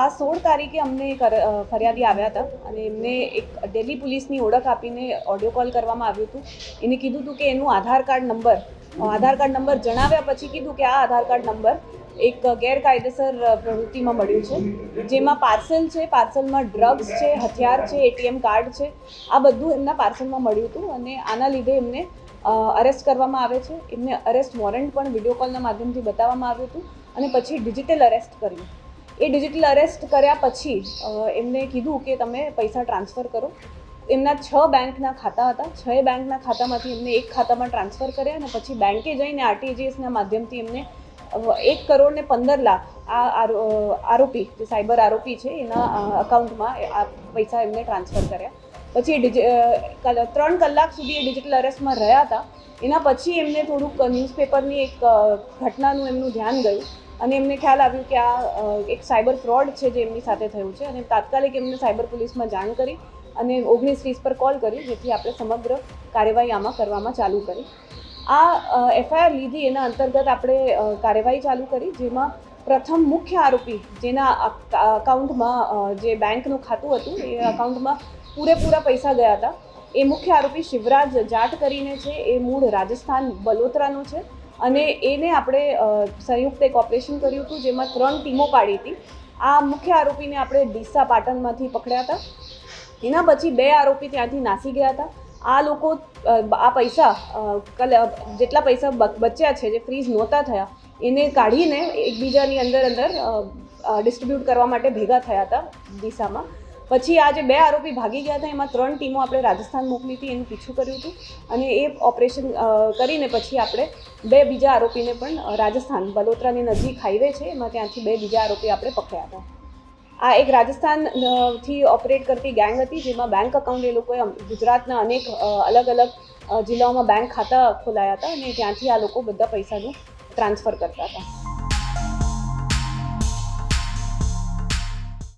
આ સોળ તારીખે અમને ફરિયાદી આવ્યા હતા અને એમને એક દિલ્હી પોલીસની ઓળખ આપીને ઓડિયો કોલ કરવામાં આવ્યું હતું. એને કીધું હતું કે એનું Aadhaar card number Aadhaar card number જણાવ્યા પછી કીધું કે આ આધાર કાર્ડ નંબર એક ગેરકાયદેસર પ્રવૃત્તિમાં મળ્યું છે, જેમાં પાર્સલ છે, પાર્સલમાં ડ્રગ્સ છે, હથિયાર છે, એટીએમ કાર્ડ છે, આ બધું એમના પાર્સલમાં મળ્યું હતું અને આના લીધે એમને અરેસ્ટ કરવામાં આવે છે. એમને અરેસ્ટ વોરંટ પણ વીડિયો કોલના માધ્યમથી બતાવવામાં આવ્યું હતું અને પછી ડિજિટલ અરેસ્ટ કર્યું. એ ડિજિટલ અરેસ્ટ કર્યા પછી એમને કીધું કે તમે પૈસા ટ્રાન્સફર કરો. એમના છ બેંકના ખાતા હતા. છ બેંકના ખાતામાંથી એમને એક ખાતામાં ટ્રાન્સફર કર્યા અને પછી બેંકે જઈને આરટીજીએસના માધ્યમથી એમને એક કરોડ ને પંદર લાખ આ આરો- આરોપી, જે સાયબર આરોપી છે, એના અકાઉન્ટમાં આ પૈસા એમને ટ્રાન્સફર કર્યા. પછી ત્રણ કલાક સુધી એ ડિજિટલ અરેસ્ટમાં રહ્યા હતા. એના પછી એમને થોડુંક ન્યૂઝપેપરની એક ઘટનાનું એમનું ધ્યાન ગયું. અને એમને ખ્યાલ આવ્યું કે આ એક સાયબર ફ્રોડ છે જે એમની સાથે થયું છે અને તાત્કાલિક એમને સાયબર પોલીસમાં જાણ કરી અને ઓગણીસ વીસ પર કોલ કર્યો, જેથી આપણે સમગ્ર કાર્યવાહી આમાં કરવામાં ચાલુ કરી. આ એફઆઈઆર લીધી એના અંતર્ગત આપણે કાર્યવાહી ચાલુ કરી, જેમાં પ્રથમ મુખ્ય આરોપી જેના અકાઉન્ટમાં જે બેંકનું ખાતું હતું, એ અકાઉન્ટમાં પૂરેપૂરા પૈસા ગયા હતા. એ મુખ્ય આરોપી શિવરાજ જાટ કરીને છે, એ મૂળ રાજસ્થાન બલોતરાનો છે. અને એને આપણે સંયુક્ત એક ઓપરેશન કર્યું હતું, જેમાં ત્રણ ટીમો પાડી હતી. આ મુખ્ય આરોપીને આપણે ડીસા પાટણમાંથી પકડ્યા હતા. એના પછી બે આરોપી ત્યાંથી નાસી ગયા હતા. આ લોકો આ પૈસા જેટલા પૈસા બચ્યા છે, જે ફ્રીઝ નહોતા થયા, એને કાઢીને એકબીજાની અંદર અંદર ડિસ્ટ્રીબ્યુટ કરવા માટે ભેગા થયા હતા દિશામાં પછી આ જે બે આરોપી ભાગી ગયા હતા. એમાં ત્રણ ટીમો આપણે રાજસ્થાન મોકલી હતી, એનું પીછું કર્યું હતું. અને એ ઓપરેશન કરીને પછી આપણે બે બીજા આરોપીને પણ રાજસ્થાન બલોતરાની નજીક હાઈવે છે. એમાં ત્યાંથી બે બીજા આરોપી આપણે પકડ્યા હતા. આ એક રાજસ્થાનથી ઓપરેટ કરતી ગેંગ હતી, જેમાં બેંક અકાઉન્ટ એ લોકોએ ગુજરાતના અનેક અલગ અલગ જિલ્લાઓમાં બેંક ખાતા ખોલાયા હતા અને ત્યાંથી આ લોકો બધા પૈસાનું ટ્રાન્સફર કરતા હતા.